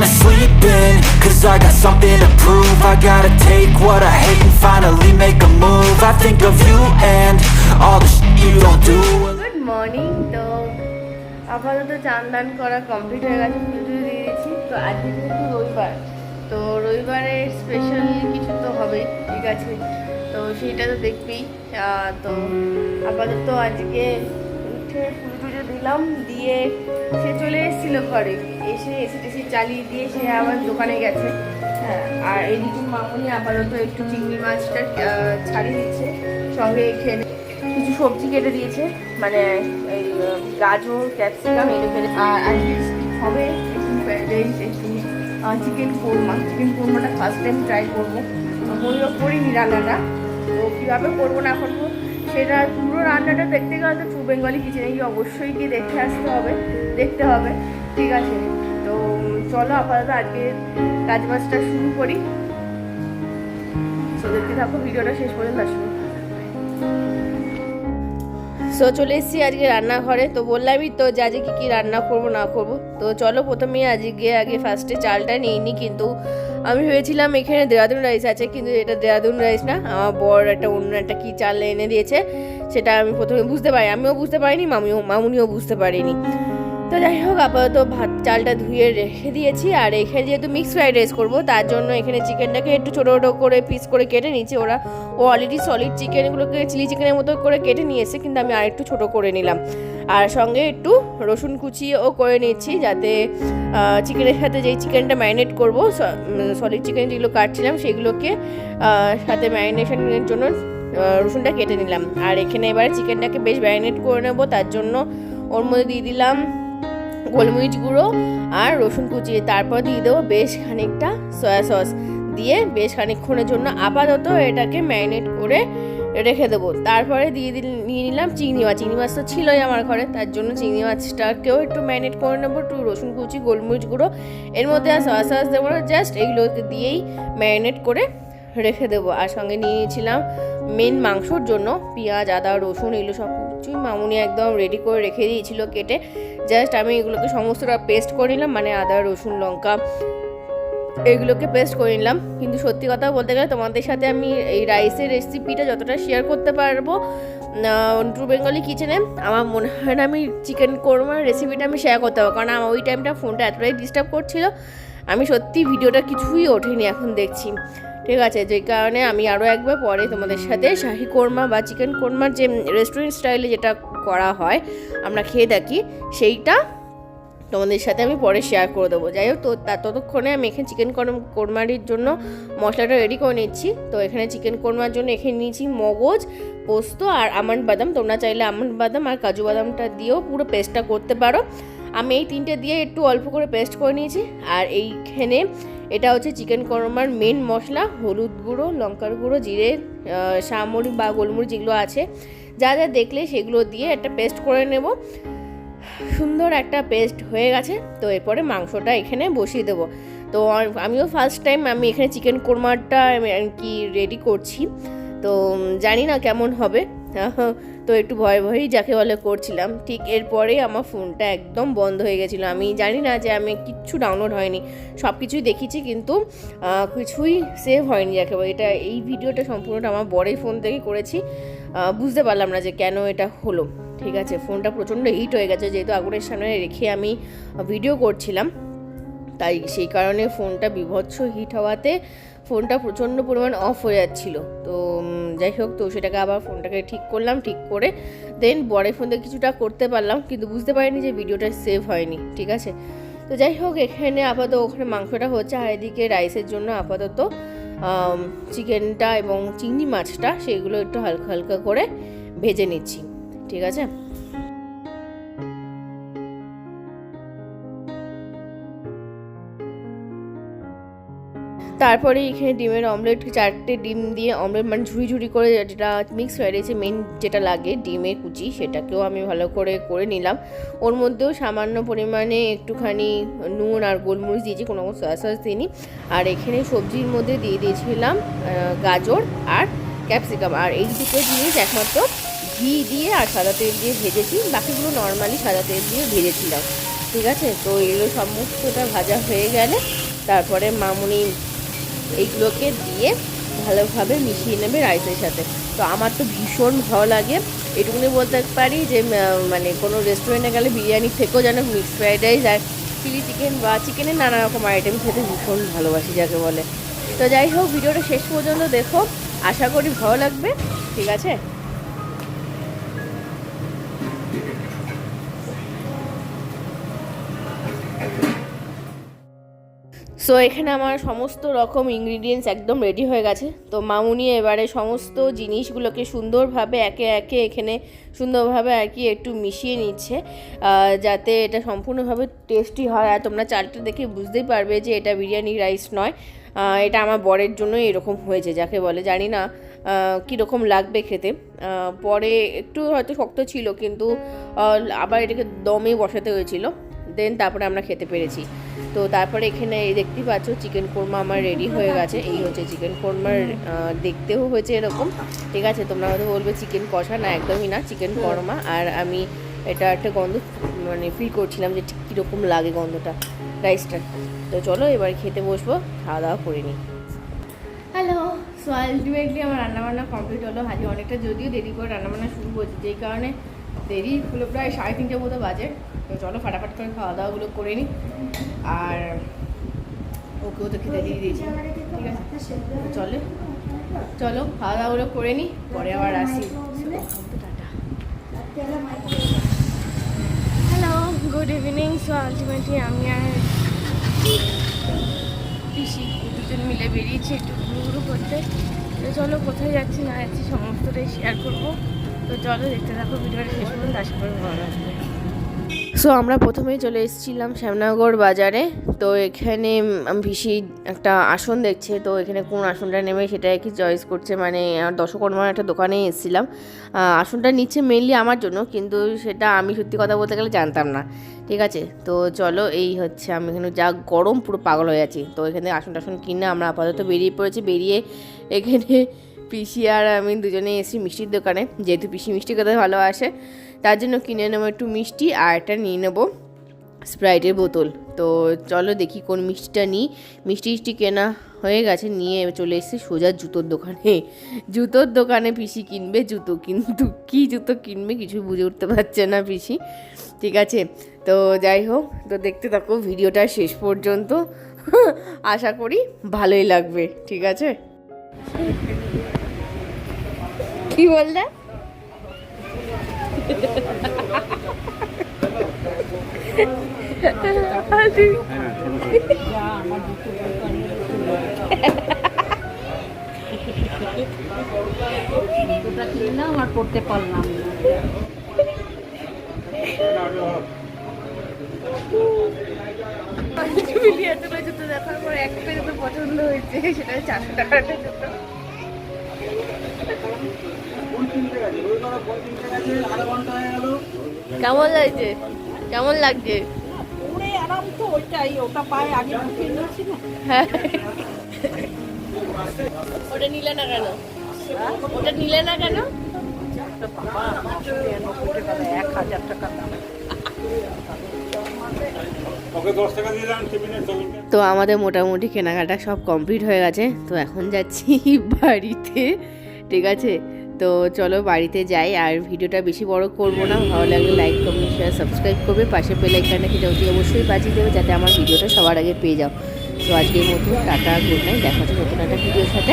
wanna sleep in Cause I got something to prove I gotta take what I hate and finally make a move I think of you and all the shit you don't do good morning তো আপাতত চান দান করা complete হয়ে গেছে পুজো দিয়ে দিয়েছি তো আজকে যেহেতু রবিবার তো রবিবারে স্পেশাল কিছু তো হবেই ঠিক আছে তো সেইটা তো দেখবেই তো আপাতত আজকে উঠে দিলাম, দিয়ে সে চলে এসেছিল ঘরে। এসে এসে টেসে চালিয়ে দিয়ে সে আবার দোকানে গেছে। হ্যাঁ আর এদিকে মামুনি আপাতত একটু চিংড়ি মাছটা ছাড়িয়ে দিচ্ছে। সঙ্গে খেয়ে কিছু সবজি কেটে দিয়েছে। মানে এই গাজর, ক্যাপসিকাম এগুলো আর হবে চিকেন কোরমা। চিকেন কোরমাটা ফার্স্ট টাইম ট্রাই করব। করিনি রান্নাটা। তো কীভাবে করব না তো সেটা পুরো রান্নাটা দেখতে গেলে তো ট্রু বেঙ্গলি কিচেনে গিয়ে অবশ্যই গিয়ে দেখে আসতে হবে, দেখতে হবে। ঠিক আছে, তো চলো আপাতত আজকে কাজ বাজটা শুরু করি। সো দেখতে থাকো, ভিডিওটা শেষ পর্যন্ত আসব। সো চলে এসেছি আজকে রান্নাঘরে। তো বললামই তো যে আজকে কী কী রান্না করব, না করব। তো চলো প্রথমে আজকে আগে ফার্স্টে চালটা নিই কিন্তু আমি ভেবেছিলাম এখানে দেরাদুন রাইস আছে, কিন্তু এটা দেরাদুন রাইস না। আমার বর একটা অন্য একটা কী চাল এনে দিয়েছে, সেটা আমি প্রথমে বুঝতে পারি আমিও বুঝতে পারিনি, মামিও মামুনিও বুঝতে পারিনি। তো যাই হোক, আপাতত ভাত চালটা ধুয়ে রেখে দিয়েছি। আর এখানে যেহেতু মিক্স ফ্রাইড রাইস করব, তার জন্য এখানে চিকেনটাকে একটু ছোটো ছোটো করে পিস করে কেটে নিয়েছি। ওরা, ও অলরেডি সলিড চিকেনগুলোকে চিলি চিকেনের মতো করে কেটে নিয়েছে, কিন্তু আমি আরেকটু ছোটো করে নিলাম। আর সঙ্গে একটু রসুন কুচিও করে নিচ্ছি যাতে চিকেনের সাথে যেই চিকেনটা ম্যারিনেট করব সলিড চিকেন যেগুলো কাটছিলাম, সেগুলোকে সাথে ম্যারিনেশনের জন্য রসুনটা কেটে নিলাম। আর এখানে এবার চিকেনটাকে বেশ ম্যারিনেট করে নেব, তার জন্য ওর মধ্যে দিয়ে দিলাম গোলমরিচ গুঁড়ো আর রসুন কুচি। তারপর দিয়ে দেবো বেশ খানিকটা সয়া সস। দিয়ে বেশ খানিকক্ষণের জন্য আপাতত এটাকে ম্যারিনেট করে রেখে দেবো। তারপরে দিয়ে দিল নিয়ে নিলাম চিংড়ি মাছ। চিংড়ি মাছ তো ছিলই আমার ঘরে, তার জন্য চিংড়ি মাছটাকেও একটু ম্যারিনেট করে নেব। একটু রসুন কুচি, গোলমরিচ গুঁড়ো, এর মধ্যে আর সয়া সস দেবো না, জাস্ট এইগুলোকে দিয়েই ম্যারিনেট করে রেখে দেবো। আর সঙ্গে নিয়ে নিয়েছিলাম মেন মাংসর জন্য পেঁয়াজ, আদা, রসুন, এগুলো সব কিছুই মামুনি একদম রেডি করে রেখে দিয়েছিল কেটে। জাস্ট আমি এগুলোকে সমস্তটা পেস্ট করে নিলাম মানে আদা, রসুন, লঙ্কা, এগুলোকে পেস্ট করে নিলাম। কিন্তু সত্যি কথা বলতে গেলে তোমাদের সাথে আমি এই রাইসের রেসিপিটা যতটা শেয়ার করতে পারব ট্রু বেঙ্গলি কিচেনে আমার মনে হয় না আমি চিকেন কোরমার রেসিপিটা আমি শেয়ার করতে পারব। কারণ আমার ওই টাইমটা ফোনটা এতটাই ডিস্টার্ব করছিল, আমি সত্যি ভিডিওটা কিছুই ওঠেনি এখন দেখছি। ঠিক আছে যেই কারণে আমি আরও একবার পরে তোমাদের সাথে শাহি কোরমা বা চিকেন কোরমার যে রেস্টুরেন্ট স্টাইলে যেটা করা হয়, আমরা খেয়ে থাকি সেইটা তোমাদের সাথে আমি পরে শেয়ার করে দেবো। যাই হোক, তো ততক্ষণে আমি এখানে চিকেন কোরমারির জন্য মশলাটা রেডি করে নিচ্ছি। তো এখানে চিকেন কোরমার জন্য এখানে নিয়েছি মগজ, পোস্ত আর আমন্ড বাদাম। তোমরা চাইলে আমন্ড বাদাম আর কাজু বাদামটা দিয়েও পুরো পেস্টটা করতে পারো। আমি এই তিনটে দিয়ে একটু অল্প করে পেস্ট করে নিয়েছি। আর এইখানে এটা হচ্ছে চিকেন কোরমার মেন মশলা, হলুদ গুঁড়ো, লঙ্কার গুঁড়ো, জিরে সামরি বা গোলমরিচ যেগুলো আছে। যা যা দেখলে সেগুলো দিয়ে একটা পেস্ট করে নেব। সুন্দর একটা পেস্ট হয়ে গেছে। তো এরপরে মাংসটা এখানে বসিয়ে দেবো। তো আমিও ফার্স্ট টাইম আমি এখানে চিকেন কোরমাটা কি রেডি করছি। তো জানি না কেমন হবে। তো একটু ভয়ে ভয়েই যাকে বলে করছিলাম। ঠিক এরপরে আমার ফোনটা একদম বন্ধ হয়ে গেছিল। আমি জানি না যে আমি কিচ্ছু ডাউনলোড হয়নি। সব কিছুই দেখেছি কিন্তু কিছুই সেভ হয়নি যাকে বলে। এটা এই ভিডিওটা সম্পূর্ণটা আমার বড়ই ফোন থেকে করেছি। বুঝতে পারলাম না যে কেন এটা হলো। ঠিক আছে, ফোনটা প্রচণ্ড হিট হয়ে গেছে। যেহেতু আগুনের সামনে রেখে আমি ভিডিও করছিলাম। তাই সেই কারণে ফোনটা বিভৎস হিট হওয়াতে ফোনটা প্রচণ্ড পরিমাণ অফ হয়ে যাচ্ছিল। তো যাই হোক, তো সেটাকে আবার ফোনটাকে ঠিক করলাম, ঠিক করে দেন বড় ফোন দিয়ে কিছুটা করতে পারলাম, কিন্তু বুঝতে পারিনি যে ভিডিওটা সেভ হয়নি, ঠিক আছে? তো যাই হোক, এখানে আপাতত ওখানে মাংসটা হচ্ছে, আর এদিকে রাইসের জন্য আপাতত চিকেনটা এবং চিংড়ি মাছটা, সেগুলো একটু হালকা হালকা করে ভেজে নিচ্ছি, ঠিক আছে? তারপরে এখানে ডিমের অমলেট, চারটে ডিম দিয়ে অমলেট মানে ঝুড়ি ঝুড়ি করে যেটা মিক্স হয়ে রয়েছে মেন যেটা লাগে, ডিমের কুচি, সেটাকেও আমি ভালো করে করে নিলাম। ওর মধ্যেও সামান্য পরিমাণে একটুখানি নুন আর গোলমরিচ দিয়েছি, কোনো সয়া সস দিইনি। আর এখানে সবজির মধ্যে দিয়ে দিয়েছিলাম গাজর আর ক্যাপসিকাম আর এই দুটো জিনিস একমাত্র ঘি দিয়ে আর সাদা তেল দিয়ে ভেজেছি, বাকিগুলো নর্মালি সাদা তেল দিয়ে ভেজেছিলাম। ঠিক আছে? তো এগুলো সমস্তটা ভাজা হয়ে গেলে, তারপরে মামুনি এইগুলোকে দিয়ে ভালোভাবে মিশিয়ে নেবে রাইসের সাথে। তো আমার তো ভীষণ ভালো লাগে। এটুকুনি বলতে পারি যে মানে কোনো রেস্টুরেন্টে গেলে বিরিয়ানি থেকেও যেন মিক্সড ফ্রাইড রাইস আর চিলি চিকেন বা চিকেনের নানা রকম আইটেম খেতে ভীষণ ভালোবাসি যাকে বলে। তো যাই হোক, ভিডিওটা শেষ পর্যন্ত দেখো। আশা করি ভালো লাগবে। ঠিক আছে? সো এখানে আমার সমস্ত রকম ইনগ্রিডিয়েন্টস একদম রেডি হয়ে গেছে। তো মামুনি এবারে সমস্ত জিনিসগুলোকে সুন্দরভাবে একে একে এখানে সুন্দরভাবে আর কি একটু মিশিয়ে নিচ্ছে যাতে এটা সম্পূর্ণভাবে টেস্টি হয়। আর তোমরা চালটা দেখে বুঝতেই পারবে যে এটা বিরিয়ানি রাইস নয়। এটা আমার বরের জন্য এরকম হয়েছে, যাকে বলে। জানি না কীরকম লাগবে খেতে। পরে একটু হয়তো শক্ত ছিল, কিন্তু আবার এটাকে দমে বসাতে হয়েছিল। দেন তারপরে আমরা খেতে পেরেছি। তো তারপরে এখানে দেখতেই পাচ্ছ চিকেন কোরমা আমার রেডি হয়ে গেছে। এই হচ্ছে চিকেন কোরমার দেখতেও হয়েছে এরকম। ঠিক আছে, তোমরা হয়তো বলবে চিকেন কষা, না, একদমই না। চিকেন কোরমা। আর আমি এটা একটা গন্ধ মানে ফিল করছিলাম যে কীরকম লাগে গন্ধটা রাইসটা তো চলো এবার খেতে বসবো, খাওয়া দাওয়া করে নিই। হ্যালো সো আলটিমেটলি আমার রান্নাবান্না কমপ্লিট হলো। আজকে অনেকটা যদিও দেরি করে রান্নাবান্না শুরু করছি, যেই কারণে দেরি হলো প্রায় সাড়ে তিনটে মতো বাজে। তো চলো ফাটাফাট করে খাওয়া দাওয়াগুলো করে নিই। আর ওকেও তো খেতে দিয়ে দিয়েছি। ঠিক আছে? চলে। চলো, খাওয়া দাওয়াগুলো করে নিই, পরে আবার আসি। Hello good evening so ultimately আমি আর পিসি। দুজন মিলে বেরিয়েছি একটু ঘুরু করতে। তো চলো, কোথায় যাচ্ছি না যাচ্ছি সমস্তটাই শেয়ার করব। তো চলো, দেখতে থাকো, ভিডিওটা শেষ পর্যন্ত, আশা করি ভালো লাগবে। সো আমরা প্রথমেই চলে এসেছিলাম শ্যামনগর বাজারে। তো এখানে পিসি একটা আসন দেখছে। তো এখানে কোন আসনটা নেবে সেটা কি চয়েস করছে। মানে দশকর্মার একটা দোকানে এসেছিলাম। আসনটা নিচ্ছে মেনলি আমার জন্য, কিন্তু সেটা আমি সত্যি কথা বলতে গেলে জানতাম না। ঠিক আছে? তো চলো, এই হচ্ছে আমি এখানে যা গরম, পুরো পাগল হয়ে আছি। তো এখানে আসন টাসন কিনে আমরা আপাতত বেরিয়ে পড়েছি। বেরিয়ে এখানে পিসি আর আমি দুজনে এসেছি মিষ্টির দোকানে, যেহেতু পিসি মিষ্টি খেতে ভালোবাসে তার জন্য কিনে নেব একটু মিষ্টি আর একটা নিয়ে নেব স্প্রাইটের বোতল। তো চলো দেখি কোন মিষ্টিটা নিই। মিষ্টি কেনা হয়ে গেছে, নিয়ে চলে এসেছি সোজা জুতোর দোকানে। জুতোর দোকানে পিসি কিনবে জুতো, কিন্তু কি জুতো কিনবে কিছু বুঝে উঠতে পারছে না পিসি। ঠিক আছে, তো যাই হোক, তো দেখতে থাকো ভিডিওটা শেষ পর্যন্ত। আশা করি ভালোই লাগবে, ঠিক আছে? কি বললে? আর পড়তে পারলাম দেখার পর একটা পছন্দ হয়েছে সেটা চারশো টাকার একটা জুতো কেমন লাগছে? কেমন লাগছে? আরাম তো ওইটাই ওটা পায়ে আগে ঢুকিয়ে নিয়েছি না হ্যাঁ। ওটা নিলে না কেন? ওটা নিলে না কেন? বাবা নব্বই টাকা এক হাজার টাকা দাম তো আমাদের মোটামুটি কেনাকাটা সব কমপ্লিট হয়ে গেছে। তো এখন যাচ্ছি বাড়িতে ঠিক আছে? তো চলো বাড়িতে যাই, আর ভিডিওটা বেশি বড় করব না। ভালো লাগলে লাইক কমেন্ট শেয়ার সাবস্ক্রাইব করবে। পাশে এখানে কিন্তু অতি অবশ্যই বাজিয়ে দেবে যাতে আমার ভিডিওটা সবার আগে পেয়ে যাও। তো আজকের মতো টাটা গুড নাইট দেখা হচ্ছে নতুন একটা ভিডিওর সাথে।